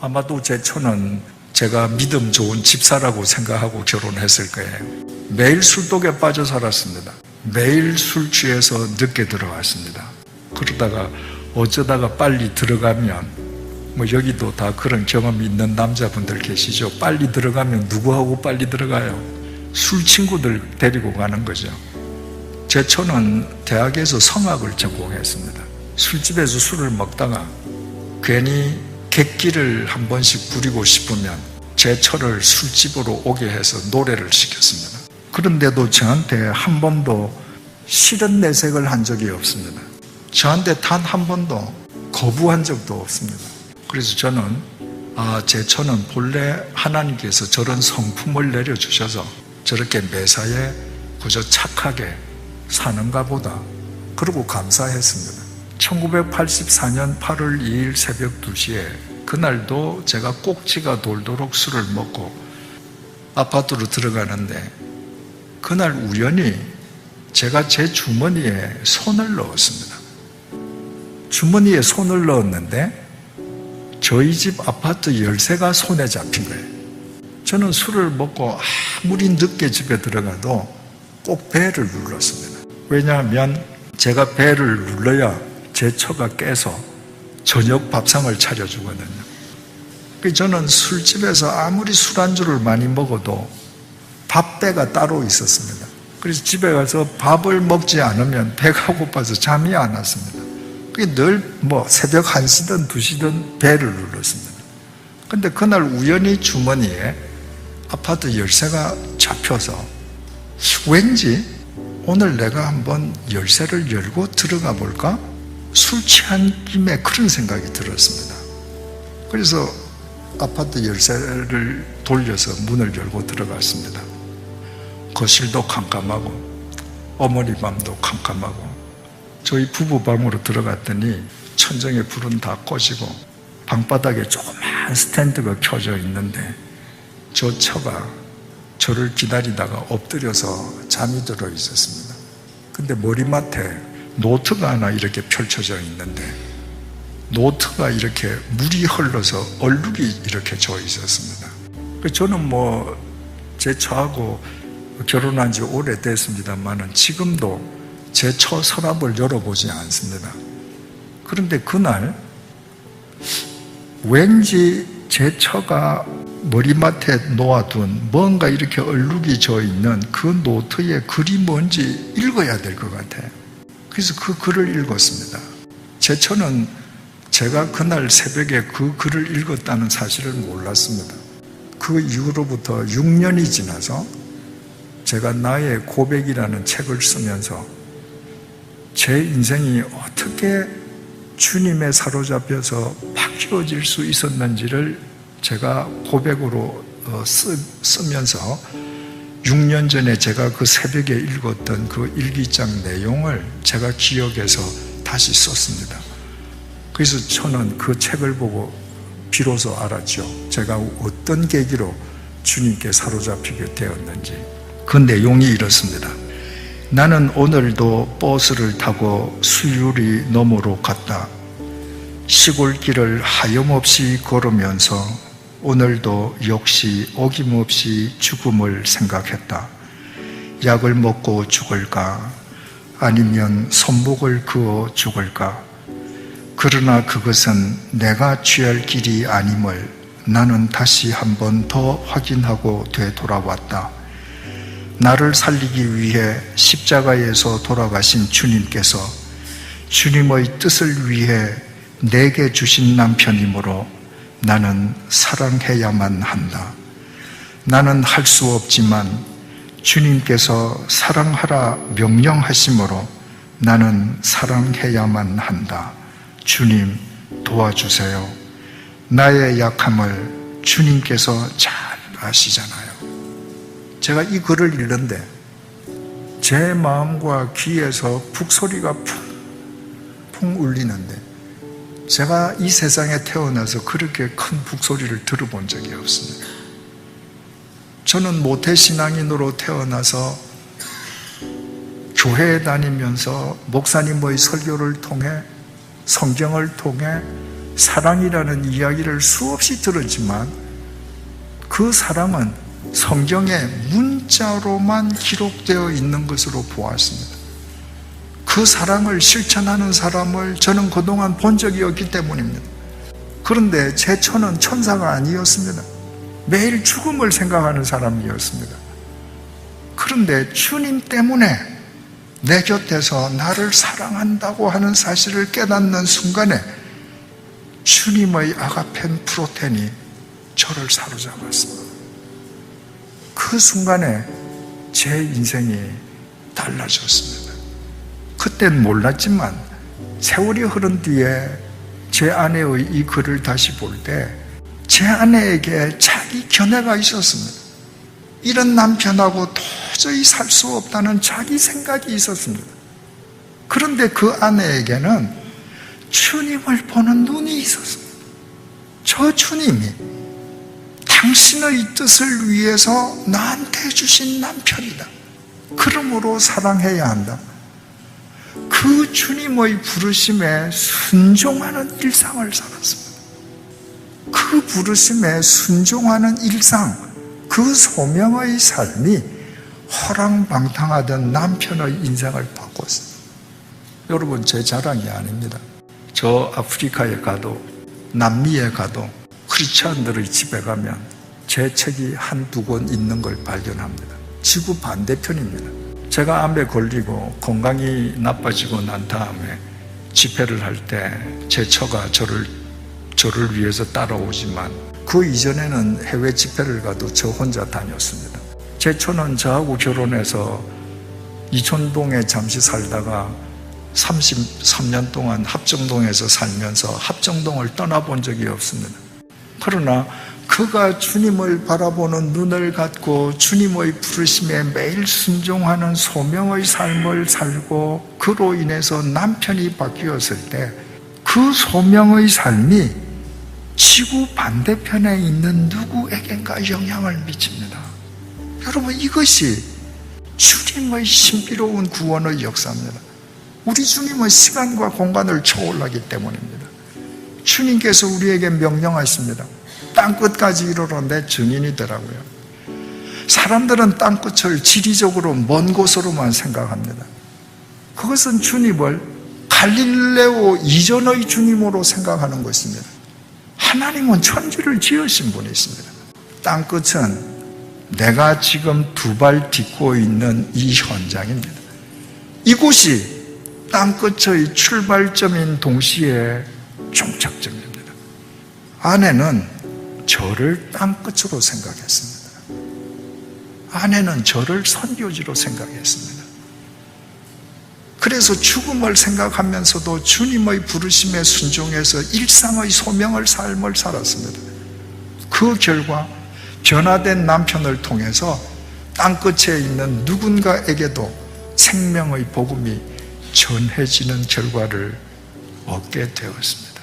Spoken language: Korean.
아마도 제 처는 제가 믿음 좋은 집사라고 생각하고 결혼했을 거예요. 매일 술독에 빠져 살았습니다. 매일 술 취해서 늦게 들어왔습니다. 그러다가 어쩌다가 빨리 들어가면 뭐 여기도 다 그런 경험이 있는 남자분들 계시죠. 빨리 들어가면 누구하고 빨리 들어가요? 술 친구들 데리고 가는 거죠. 제 처는 대학에서 성악을 전공했습니다. 술집에서 술을 먹다가 괜히 객기를 한 번씩 부리고 싶으면 제 처를 술집으로 오게 해서 노래를 시켰습니다. 그런데도 저한테 한 번도 싫은 내색을 한 적이 없습니다. 저한테 단 한 번도 거부한 적도 없습니다. 그래서 저는 아, 제 처는 본래 하나님께서 저런 성품을 내려주셔서 저렇게 매사에 그저 착하게 사는가 보다. 그러고 감사했습니다. 1984년 8월 2일 새벽 2시에 그날도 제가 꼭지가 돌도록 술을 먹고 아파트로 들어가는데 그날 우연히 제가 제 주머니에 손을 넣었습니다. 주머니에 손을 넣었는데 저희 집 아파트 열쇠가 손에 잡힌 거예요. 저는 술을 먹고 아무리 늦게 집에 들어가도 꼭 배를 눌렀습니다. 왜냐하면 제가 배를 눌러야 제 처가 깨서 저녁 밥상을 차려주거든요. 그래서 저는 술집에서 아무리 술안주를 많이 먹어도 밥대가 따로 있었습니다. 그래서 집에 가서 밥을 먹지 않으면 배가 고파서 잠이 안 왔습니다. 그게 늘 뭐 새벽 1시든 2시든 배를 눌렀습니다. 근데 그날 우연히 주머니에 아파트 열쇠가 잡혀서 왠지 오늘 내가 한번 열쇠를 열고 들어가 볼까? 술 취한 김에 그런 생각이 들었습니다. 그래서 아파트 열쇠를 돌려서 문을 열고 들어갔습니다. 거실도 캄캄하고 어머니 방도 캄캄하고 저희 부부 방으로 들어갔더니 천정에 불은 다 꺼지고 방바닥에 조그만 스탠드가 켜져 있는데 저 처가 저를 기다리다가 엎드려서 잠이 들어 있었습니다. 근데 머리맡에 노트가 하나 이렇게 펼쳐져 있는데 노트가 이렇게 물이 흘러서 얼룩이 이렇게 져 있었습니다. 저는 뭐 제 처하고 결혼한 지 오래됐습니다만은 지금도 제 처 서랍을 열어보지 않습니다. 그런데 그날 왠지 제 처가 머리맡에 놓아둔 뭔가 이렇게 얼룩이 져 있는 그 노트에 글이 뭔지 읽어야 될 것 같아요. 그래서 그 글을 읽었습니다. 제 처는 제가 그날 새벽에 그 글을 읽었다는 사실을 몰랐습니다. 그 이후로부터 6년이 지나서 제가 나의 고백이라는 책을 쓰면서 제 인생이 어떻게 주님에 사로잡혀서 바뀌어질 수 있었는지를 제가 고백으로 어, 쓰면서 6년 전에 제가 그 새벽에 읽었던 그 일기장 내용을 제가 기억해서 다시 썼습니다. 그래서 저는 그 책을 보고 비로소 알았죠. 제가 어떤 계기로 주님께 사로잡히게 되었는지. 그 내용이 이렇습니다. 나는 오늘도 버스를 타고 수유리 너머로 갔다. 시골길을 하염없이 걸으면서 오늘도 역시 어김없이 죽음을 생각했다. 약을 먹고 죽을까? 아니면 손목을 그어 죽을까? 그러나 그것은 내가 취할 길이 아님을 나는 다시 한 번 더 확인하고 되돌아왔다. 나를 살리기 위해 십자가에서 돌아가신 주님께서 주님의 뜻을 위해 내게 주신 남편이므로 나는 사랑해야만 한다. 나는 할 수 없지만 주님께서 사랑하라 명령하심으로 나는 사랑해야만 한다. 주님 도와주세요. 나의 약함을 주님께서 잘 아시잖아요. 제가 이 글을 읽는데 제 마음과 귀에서 북소리가 풍 풍 울리는데 제가 이 세상에 태어나서 그렇게 큰 북소리를 들어본 적이 없습니다. 저는 모태신앙인으로 태어나서 교회에 다니면서 목사님의 설교를 통해 성경을 통해 사랑이라는 이야기를 수없이 들었지만 그 사랑은 성경에 문자로만 기록되어 있는 것으로 보았습니다. 그 사랑을 실천하는 사람을 저는 그동안 본 적이 없기 때문입니다. 그런데 제 처는 천사가 아니었습니다. 매일 죽음을 생각하는 사람이었습니다. 그런데 주님 때문에 내 곁에서 나를 사랑한다고 하는 사실을 깨닫는 순간에 주님의 아가펜 프로텐이 저를 사로잡았습니다. 그 순간에 제 인생이 달라졌습니다. 그땐 몰랐지만 세월이 흐른 뒤에 제 아내의 이 글을 다시 볼 때 제 아내에게 자기 견해가 있었습니다. 이런 남편하고 도저히 살 수 없다는 자기 생각이 있었습니다. 그런데 그 아내에게는 주님을 보는 눈이 있었습니다. 저 주님이 당신의 뜻을 위해서 나한테 주신 남편이다. 그러므로 사랑해야 한다. 그 주님의 부르심에 순종하는 일상을 살았습니다. 그 부르심에 순종하는 일상, 그 소명의 삶이 허랑방탕하던 남편의 인생을 바꿨습니다. 여러분, 제 자랑이 아닙니다. 저 아프리카에 가도, 남미에 가도, 크리스찬들의 집에 가면 제 책이 한두 권 있는 걸 발견합니다. 지구 반대편입니다. 제가 암에 걸리고 건강이 나빠지고 난 다음에 집회를 할 때 제 처가 저를 저를 위해서 따라오지만 그 이전에는 해외 집회를 가도 저 혼자 다녔습니다. 제 처는 저하고 결혼해서 이촌동에 잠시 살다가 33년 동안 합정동에서 살면서 합정동을 떠나본 적이 없습니다. 그러나 그가 주님을 바라보는 눈을 갖고 주님의 부르심에 매일 순종하는 소명의 삶을 살고 그로 인해서 남편이 바뀌었을 때 그 소명의 삶이 지구 반대편에 있는 누구에겐가 영향을 미칩니다. 여러분 이것이 주님의 신비로운 구원의 역사입니다. 우리 주님은 시간과 공간을 초월하기 때문입니다. 주님께서 우리에게 명령하십니다. 땅끝까지 이르러 내 증인이 되라고요. 사람들은 땅끝을 지리적으로 먼 곳으로만 생각합니다. 그것은 주님을 갈릴레오 이전의 주님으로 생각하는 것입니다. 하나님은 천지를 지으신 분이십니다. 땅끝은 내가 지금 두 발 딛고 있는 이 현장입니다. 이곳이 땅끝의 출발점인 동시에 종착점입니다. 아내는 저를 땅끝으로 생각했습니다. 아내는 저를 선교지로 생각했습니다. 그래서 죽음을 생각하면서도 주님의 부르심에 순종해서 일상의 소명을 삶을 살았습니다. 그 결과 변화된 남편을 통해서 땅끝에 있는 누군가에게도 생명의 복음이 전해지는 결과를 얻게 되었습니다.